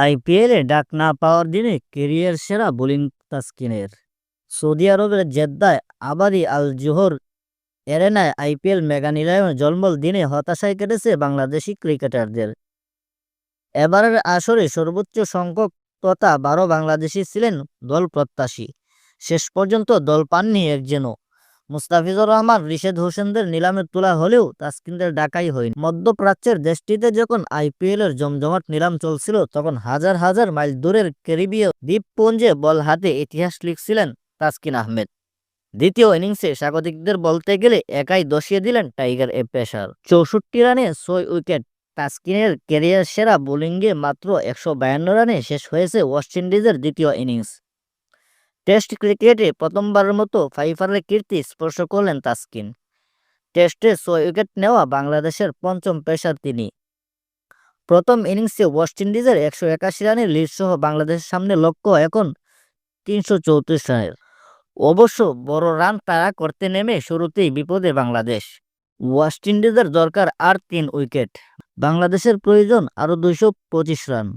আইপিএলে ডাক না পাওয়ার দিনে কেরিয়ার সেরা বোলিং তাসকিনের। সৌদি আরবের জেদ্দায় আবাদি আল জোহর এরেনায় আইপিএল মেগা নিলামের জলমল দিনে হতাশায় কেটেছে বাংলাদেশি ক্রিকেটারদের। এবারের আসরে সর্বোচ্চ সংখ্যক তথা বারো বাংলাদেশি ছিলেন দল প্রত্যাশী শেষ পর্যন্ত দল পাননি একজনও। মুস্তাফিজুর রহমান, রিশেদ হোসেনদের নিলামে তোলা হলেও তাসকিনদের ডাকাই হয়নি। মধ্যপ্রাচ্যের দেশটিতে যখন আইপিএলের জমজমাট নিলাম চলছিল, তখন হাজার হাজার মাইল দূরের ক্যারিবীয় দ্বীপপুঞ্জে বল হাতে ইতিহাস লিখছিলেন তাসকিন আহমেদ। দ্বিতীয় ইনিংসে স্বাগতিকদের বলতে গেলে একাই দশিয়ে দিলেন টাইগার এ পেসার। চৌষট্টি রানে ছয় উইকেট, তাসকিনের ক্যারিয়ার সেরা বোলিংয়ে মাত্র একশো বায়ান্ন রানে শেষ হয়েছে ওয়েস্ট ইন্ডিজের দ্বিতীয় ইনিংস। টেস্ট ক্রিকেটে প্রথমবারের মতো ফাইফারের কীর্তি স্পর্শ করলেন তাসকিন। টেস্টে ছয় উইকেট নেওয়া বাংলাদেশের পঞ্চম পেসার তিনি। প্রথম ইনিংসে ওয়েস্ট ইন্ডিজের একশো একাশি রানের লিড সহ বাংলাদেশের সামনে লক্ষ্য এখন তিনশো চৌত্রিশ রানের। অবশ্য বড় রান তারা করতে নেমে শুরুতেই বিপদে বাংলাদেশ। ওয়েস্ট ইন্ডিজের দরকার আর তিন উইকেট। বাংলাদেশের প্রয়োজন আরও দুইশো পঁচিশ রান।